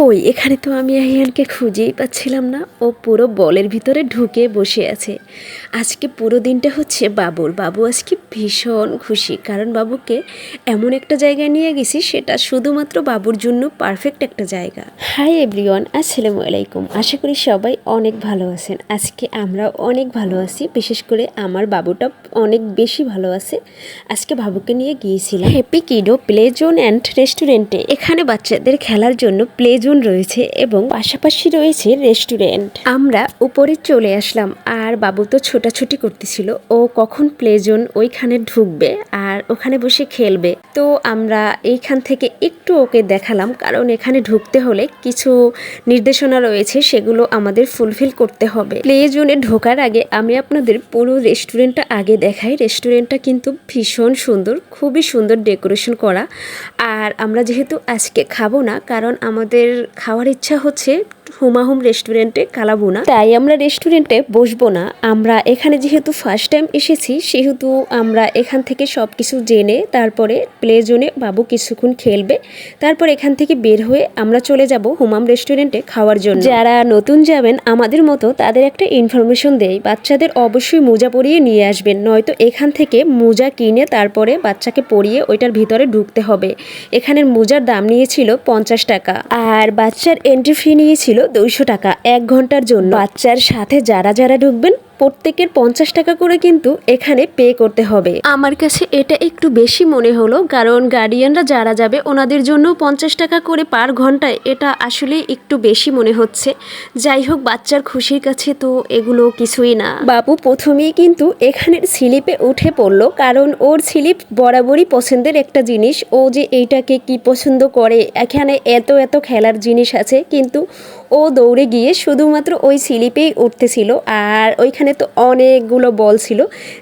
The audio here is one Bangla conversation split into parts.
কই? এখানে তো আমি আহিয়ানকে খুঁজেই পাচ্ছিলাম না। ও পুরো বলের ভিতরে ঢুকে বসে আছে। আজকে পুরো দিনটা হচ্ছে বাবুর। বাবু আজকে ভীষণ খুশি। কারণ বাবুকে এমন একটা জায়গায় নিয়ে গেছি সেটা শুধুমাত্র বাবুর জন্য পারফেক্ট একটা জায়গা। হাই এভরিওয়ান আসসালামু আলাইকুম। আশা করি সবাই অনেক ভালো আছেন। আজকে আমরা অনেক ভালো আছি। বিশেষ করে আমার বাবুটা অনেক বেশি ভালো আছে। আজকে বাবুকে নিয়ে গিয়েছিলাম। Happy kiddo play zone and রেস্টুরেন্টে এখানে বাচ্চাদের খেলার জন্য প্লে জোন রয়েছে এবং পাশাপাশি রয়েছে রেস্টুরেন্ট। আমরা উপরে চলে আসলাম, আর বাবু তো ছোটাছুটি করতেছিল, ও কখন প্লে জোন ওইখানে ঢুকবে আর ওখানে বসে খেলবে। তো আমরা এইখান থেকে একটু ওকে দেখালাম, কারণ এখানে ঢুকতে হলে কিছু নির্দেশনা রয়েছে, সেগুলো আমাদের ফুলফিল করতে হবে। প্লে জোনে ঢোকার আগে আমি আপনাদের পুরো রেস্টুরেন্টটা আগে দেখাই। রেস্টুরেন্টটা কিন্তু ভীষণ সুন্দর, খুবই সুন্দর ডেকোরেশন করা। আর আমরা যেহেতু আজকে খাব না, কারণ আমাদের খাওয়ার ইচ্ছা হচ্ছে হুমাহুম রেস্টুরেন্টে কালাবুনা তাই আমরা রেস্টুরেন্টে বসবো না। আমরা এখানে যেহেতু ফার্স্ট টাইম এসেছি, সেহেতু আমরা এখান থেকে সব কিছু জেনে, তারপরে প্লে জোনে বাবু কিছুক্ষণ খেলবে। তারপর এখান থেকে বের হয়ে আমরা চলে যাব হুমাম রেস্টুরেন্টে খাওয়ার জন্য। যারা নতুন যাবেন, আমাদের মতো তাদের একটা ইনফরমেশন দেই। বাচ্চাদের অবশ্যই মোজা পরিয়ে নিয়ে আসবেন, নয়তো এখান থেকে মোজা কিনে তারপরে বাচ্চাকে পরিয়ে ওইটার ভিতরে ঢুকতে হবে। এখানের মোজার দাম নিয়েছিল পঞ্চাশ টাকা। আর বাচ্চার এন্ট্রি ফি নিয়েছিল দুইশো টাকা এক ঘণ্টার জন্য। বাচ্চার সাথে যারা যারা ঢুকবেন প্রত্যেকের পঞ্চাশ টাকা করে কিন্তু এখানে পে করতে হবে। আমার কাছে এটা একটু বেশি মনে হলো কারণ গার্ডিয়ানরা যারা যাবে ওনাদের জন্য পঞ্চাশ টাকা করে পার ঘন্টায় এটা আসলে একটু বেশি মনে হচ্ছে। যাই হোক বাচ্চার খুশির কাছে তো এগুলো কিছুই না। বাবু প্রথমেই কিন্তু এখানের স্লিপে উঠে পড়ল কারণ ওর স্লিপ বরাবরই পছন্দের একটা জিনিস। ও যে এইটাকে কি পছন্দ করে এখানে এত এত খেলার জিনিস আছে কিন্তু ও দৌড়ে গিয়ে শুধুমাত্র ওই স্লিপেই উঠতেছিল। আর ওইখানে তো অনেকগুলো বল ছিল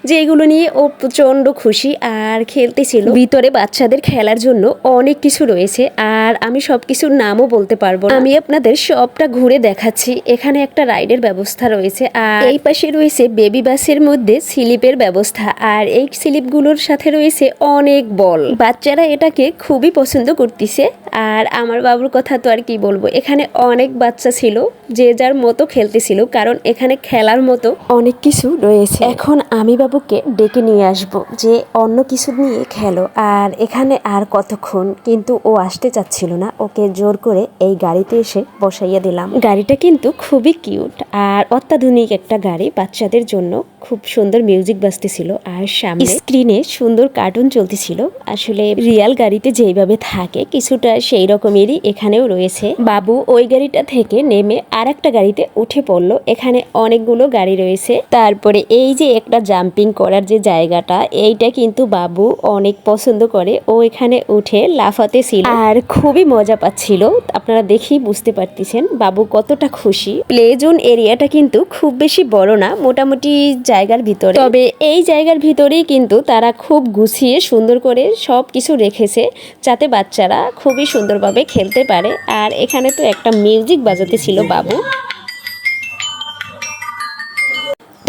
যেগুলো নিয়ে ও প্রচণ্ড খুশি আর খেলতেছিল। ভিতরে বাচ্চাদের খেলার জন্য অনেক কিছু রয়েছে আর আমি সব কিছুর নামও বলতে পারব আমি আপনাদের সবটা ঘুরে দেখাচ্ছি। এখানে একটা রাইডের ব্যবস্থা রয়েছে আর এই পাশে রয়েছে বেবি বাসের মধ্যে স্লিপের ব্যবস্থা আর এই স্লিপগুলোর সাথে রয়েছে অনেক বল। বাচ্চারা এটাকে খুবই পছন্দ করতেছে আর আমার বাবুর কথা তো আর কি বলব, এখানে অনেক বাচ্চা ছিল যে যার মতো খেলতেছিল, কারণ এখানে খেলার মতো অনেক কিছু রয়েছে। এখন আমি বাবুকে ডেকে নিয়ে আসব যে অন্য কিছু নিয়ে খেলো। আর এখানে আর কতক্ষণ? কিন্তু ও আসতে চাচ্ছিল না। ওকে জোর করে এই গাড়িতে এসে বসাইয়া দিলাম। গাড়িটা কিন্তু খুবই কিউট। আর অত্যাধুনিক একটা গাড়ি। বাচ্চাদের জন্য খুব সুন্দর মিউজিক বাজতেছিল। আর সামনে স্ক্রিনে সুন্দর কার্টুন চলতেছিল। আসলে রিয়াল গাড়িতে যেইভাবে থাকে কিছুটা সেই রকমেরই এখানেও রয়েছে। বাবু ওই গাড়িটা থেকে নেমে আর একটা গাড়িতে উঠে পড়ল। এখানে অনেকগুলো গাড়ি রয়েছে। তারপরে এই যে একটা জাম্পিং করার যে জায়গাটা, এইটা কিন্তু বাবু অনেক পছন্দ করে। ও এখানে উঠে লাফাতে ছিল। আর খুবই মজা পাচ্ছিল। আপনারা দেখেই বুঝতে পারতেছেন বাবু কতটা খুশি। প্লে জোন এরিয়াটা কিন্তু খুব বেশি বড় না, মোটামুটি জায়গার ভিতরে। তবে এই জায়গার ভিতরেই কিন্তু তারা খুব গুছিয়ে সুন্দর করে সব কিছু রেখেছে, যাতে বাচ্চারা খুবই সুন্দরভাবে খেলতে পারে। আর এখানে তো একটা মিউজিক বাজাতে ছিল বাবু।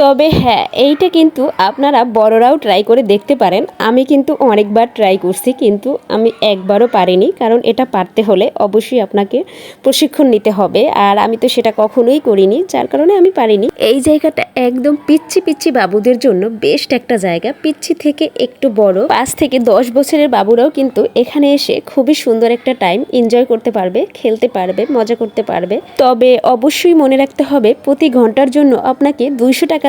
তবে হ্যাঁ এইটা কিন্তু আপনারা বড়রাও ট্রাই করে দেখতে পারেন। আমি কিন্তু অনেকবার ট্রাই করছি, কিন্তু আমি একবারও পারিনি, কারণ এটা পারতে হলে অবশ্যই আপনাকে প্রশিক্ষণ নিতে হবে। আর আমি তো সেটা কখনোই করিনি, যার কারণে আমি পারিনি। এই জায়গাটা একদম পিচ্ছি পিচ্ছি বাবুদের জন্য বেস্ট একটা জায়গা, পিচ্ছি থেকে একটু বড়। পাঁচ থেকে দশ বছরের বাবুরাও কিন্তু এখানে এসে খুবই সুন্দর একটা টাইম এনজয় করতে পারবে, খেলতে পারবে, মজা করতে পারবে। তবে অবশ্যই মনে রাখতে হবে, প্রতি ঘণ্টার জন্য আপনাকে দুইশো টাকা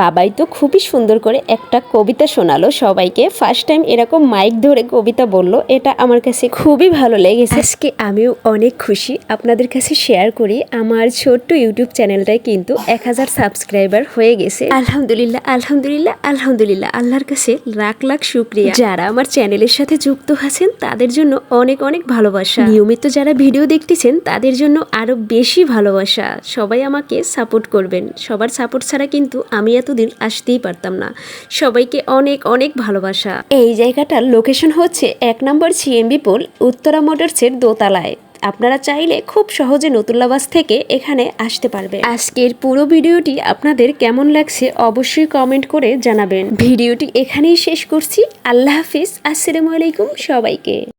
বাবাই তো খুবই সুন্দর করে একটা কবিতা শোনালো সবাইকে। ফার্স্ট টাইম এরকম মাইক ধরে কবিতা বলল এটা আমার কাছে খুবই ভালো লেগেছে। আজকে আমিও অনেক খুশি আপনাদের কাছে শেয়ার করি। আমার ছোট্ট ইউটিউব চ্যানেলটায় কিন্তু এক হাজার সাবস্ক্রাইবার হয়ে গেছে। আলহামদুলিল্লাহ আলহামদুলিল্লাহ আলহামদুলিল্লাহ। আল্লাহর কাছে লাখ লাখ শুক্রিয়া। যারা আমার চ্যানেলের সাথে যুক্ত আছেন তাদের জন্য অনেক অনেক ভালোবাসা। নিয়মিত যারা ভিডিও দেখতেছেন তাদের জন্য আরও বেশি ভালোবাসা। সবাই আমাকে সাপোর্ট করবেন। সবার সাপোর্ট ছাড়া কিন্তু আমি এতদিন আসতেই পারতাম না। সবাইকে অনেক অনেক ভালোবাসা। এই জায়গাটার লোকেশন হচ্ছে এক নম্বর সিএমবি পোল উত্তরা মোটরসের দোতলায়। আপনারা চাইলে খুব সহজে নতুল্লাবাস থেকে এখানে আসতে পারবে আজকের পুরো ভিডিওটি আপনাদের কেমন লাগছে অবশ্যই কমেন্ট করে জানাবেন। ভিডিওটি এখানেই শেষ করছি। আল্লাহ হাফিজ। আসসালামু আলাইকুম সবাইকে।